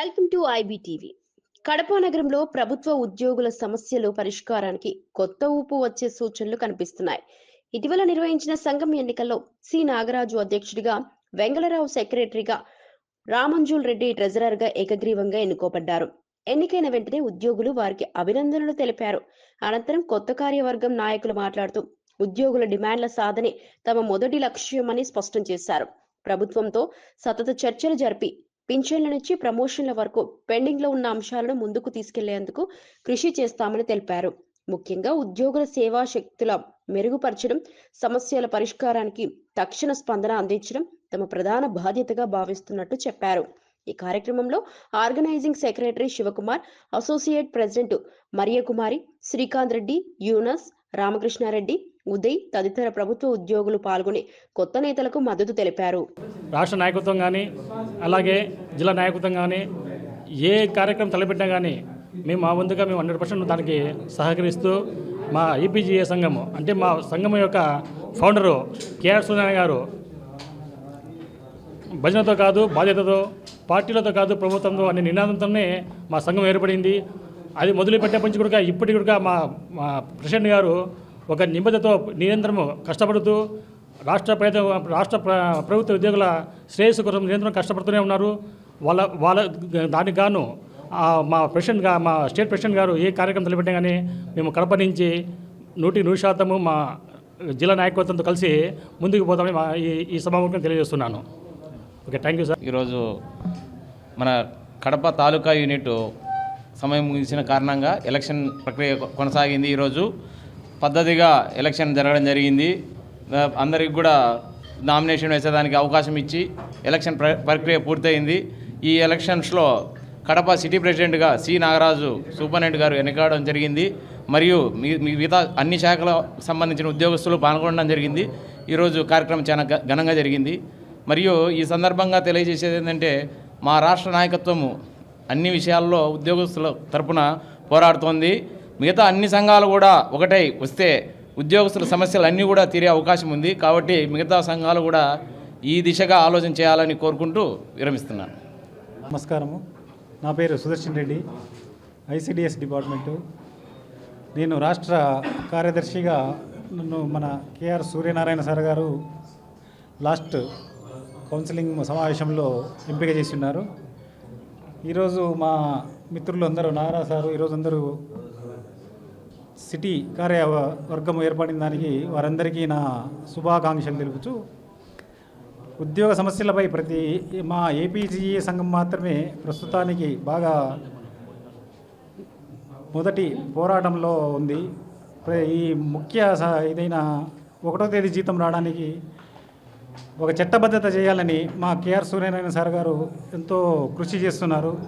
Welcome to IBTV. Kadapa నగరంలో ప్రభుత్వ ఉద్యోగుల సమస్యలు పరిష్కారానికి కొత్త ఊపు వచ్చే సూచనలు కనిపిస్తున్నాయి. ఇటీవల నిర్వహించిన సంఘం ఎన్నికల్లో సి. నాగరాజు అధ్యక్షుడిగా వెంగళరావు సెక్రటరీగా రామంజుల్ రెడ్డి ట్రెజరర్గా ఏకగ్రీవంగా ఎన్నుకోబడ్డారు. ఎన్నికైన వెంటనే ఉద్యోగులు వారికి అభినందనలు తెలిపారు. అనంతరం కొత్త కార్యవర్గం నాయకులు మాట్లాడుతూ ఉద్యోగుల డిమాండ్ల సాధనే తమ మొదటి లక్ష్యమని స్పష్టం చేశారు. ప్రభుత్వంతో సతత చర్చలు జరిపి పింఛన్ల నుంచి ప్రమోషన్ల వరకు పెండింగ్లో ఉన్న అంశాలను ముందుకు తీసుకెళ్ళేందుకు కృషి చేస్తామని తెలిపారు. ముఖ్యంగా ఉద్యోగుల సేవా శక్తుల మెరుగుపరచడం సమస్యల పరిష్కారానికి తక్షణ స్పందన అందించడం తమ ప్రధాన బాధ్యతగా భావిస్తున్నట్టు చెప్పారు. ఈ కార్యక్రమంలో organising secretary Shivakumar associate president Mariyakumari Srikanth Reddy Yunus Ramakrishnareddy Uday తదితర ప్రభుత్వ ఉద్యోగులు పాల్గొని కొత్త నేతలకు మద్దతు తెలిపారు. రాష్ట్ర నాయకత్వం కానీ అలాగే జిల్లా నాయకత్వం కానీ ఏ కార్యక్రమం తలపెట్టినా కానీ మేము మా వంతుగా మేము హండ్రెడ్ పర్సెంట్ దానికి సహకరిస్తూ మా ఈపీజీఏ సంఘము అంటే మా సంఘం యొక్క ఫౌండరు కేఆర్ సూర్యనారాయణ గారు భజనతో కాదు బాధ్యతతో పార్టీలతో కాదు ప్రభుత్వంతో అనే నినాదంతోనే మా సంఘం ఏర్పడింది. అది మొదలుపెట్టే పంచి కూడా ఇప్పటికి కూడా మా మా ప్రెసిడెంట్ గారు ఒక నిబద్ధతో నిరంతరము కష్టపడుతూ రాష్ట్ర పేద రాష్ట్ర ప్రభుత్వ ఉద్యోగుల శ్రేయస్సు కోసం నిరంతరం కష్టపడుతూనే ఉన్నారు. వాళ్ళ వాళ్ళ దానికి గాను మా ప్రెసిడెంట్గా మా స్టేట్ ప్రెసిడెంట్ గారు ఏ కార్యక్రమం తలపెట్టినా కానీ మేము కడప నుంచి నూటి నూరు శాతము మా జిల్లా నాయకత్వంతో కలిసి ముందుకు పోతామని మా ఈ ఈ సభాముఖం తెలియజేస్తున్నాను. Okay thank you sir. ఈరోజు మన కడప తాలూకా యూనిట్ సమయం ముగిసిన కారణంగా ఎలక్షన్ ప్రక్రియ కొనసాగింది. ఈరోజు పద్ధతిగా ఎలక్షన్ జరగడం జరిగింది. అందరికి కూడా నామినేషన్ వేసేదానికి అవకాశం ఇచ్చి ఎలక్షన్ ప్ర ప్రక్రియ పూర్తయింది. ఈ ఎలక్షన్స్లో కడప సిటీ ప్రెసిడెంట్గా సి నాగరాజు సూపరింటెండెంట్ గారు ఎన్నికవడం జరిగింది. మరియు మీ మిగతా అన్ని శాఖలకు సంబంధించిన ఉద్యోగస్తులు పాల్గొనడం జరిగింది. ఈరోజు కార్యక్రమం చాలా ఘనంగా జరిగింది. మరియు ఈ సందర్భంగా తెలియజేసేది ఏంటంటే మా రాష్ట్ర నాయకత్వము అన్ని విషయాల్లో ఉద్యోగస్తుల తరపున పోరాడుతోంది. మిగతా అన్ని సంఘాలు కూడా ఒకటై వస్తే ఉద్యోగస్తుల సమస్యలు అన్నీ కూడా తీరే అవకాశం ఉంది కాబట్టి మిగతా సంఘాలు కూడా ఈ దిశగా ఆలోచన చేయాలని కోరుకుంటూ విరమిస్తున్నాను. నమస్కారము. నా పేరు సుదర్శన్ రెడ్డి. ICDS department. నేను రాష్ట్ర కార్యదర్శిగా నన్ను మన కేఆర్ సూర్యనారాయణ సార్ గారు లాస్ట్ కౌన్సిలింగ్ సమావేశంలో ఎంపిక చేసి ఉన్నారు. ఈరోజు మా మిత్రులు అందరూ నారా సారు ఈరోజు అందరూ సిటీ కార్యవర్గం ఏర్పడిన దానికి వారందరికీ నా శుభాకాంక్షలు తెలుపుతూ ఉద్యోగ సమస్యలపై ప్రతి మా ఏపీజీఏ సంఘం మాత్రమే ప్రస్తుతానికి బాగా మొదటి పోరాటంలో ఉంది. ప్ర- ఈ ముఖ్య స- ఇదైన ఒకటో తేదీ జీతం రావడానికి ఒక చట్టబద్ధత చేయాలని మా కేఆర్ సూర్యనారాయణ సార్ గారు ఎంతో కృషి చేస్తున్నారు.